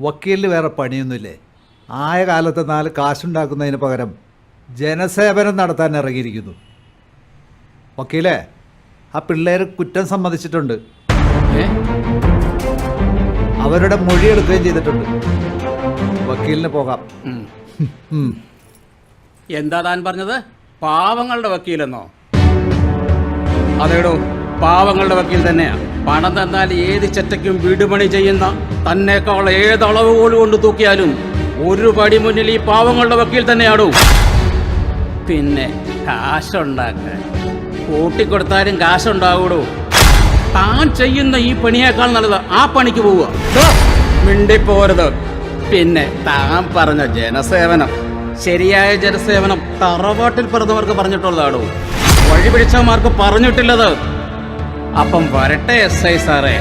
വക്കീലിന് വേറെ പണിയൊന്നുമില്ലേ? ആയ കാലത്ത് നാല് കാശുണ്ടാക്കുന്നതിന് പകരം ജനസേവനം നടത്താൻ ഇറങ്ങിയിരിക്കുന്നു. വക്കീലേ ആ പിള്ളേർ കുറ്റം സമ്മതിച്ചിട്ടുണ്ട്. അവരുടെ മൊഴി എടുക്കുകയും ചെയ്തിട്ടുണ്ട്. വക്കീലിന് പോകാം. എന്താ താൻ പറഞ്ഞത്? പാവങ്ങളുടെ വക്കീലെന്നോ? അതേടോ പാവങ്ങളുടെ വക്കീൽ തന്നെയാ. പണം തന്നാൽ ഏത് ചെറ്റയ്ക്കും വീടുപണി ചെയ്യുന്ന തന്നെക്കാൾ ഏതളവ് പോലും കൊണ്ട് തൂക്കിയാലും ഒരു പടി മുന്നിൽ ഈ പാവങ്ങളുടെ വക്കീൽ തന്നെയാണോ പിന്നെ കാശുണ്ടാക്കാൻ. കൂട്ടിക്കൊടുത്താലും കാശുണ്ടാകൂടോ താൻ ചെയ്യുന്ന ഈ പണിയേക്കാൾ നല്ലത് ആ പണിക്ക് പോവുക. മിണ്ടിപ്പോരുത്. പിന്നെ താൻ പറഞ്ഞ ജനസേവനം. ശരിയായ ജനസേവനം തറവാട്ടിൽ പിറന്നവർക്ക് പറഞ്ഞിട്ടുള്ളതാണോ വഴി പിടിച്ചവന്മാർക്ക് പറഞ്ഞിട്ടില്ലത്. അപ്പം വരട്ടെ എസ് ഐ സാറേ.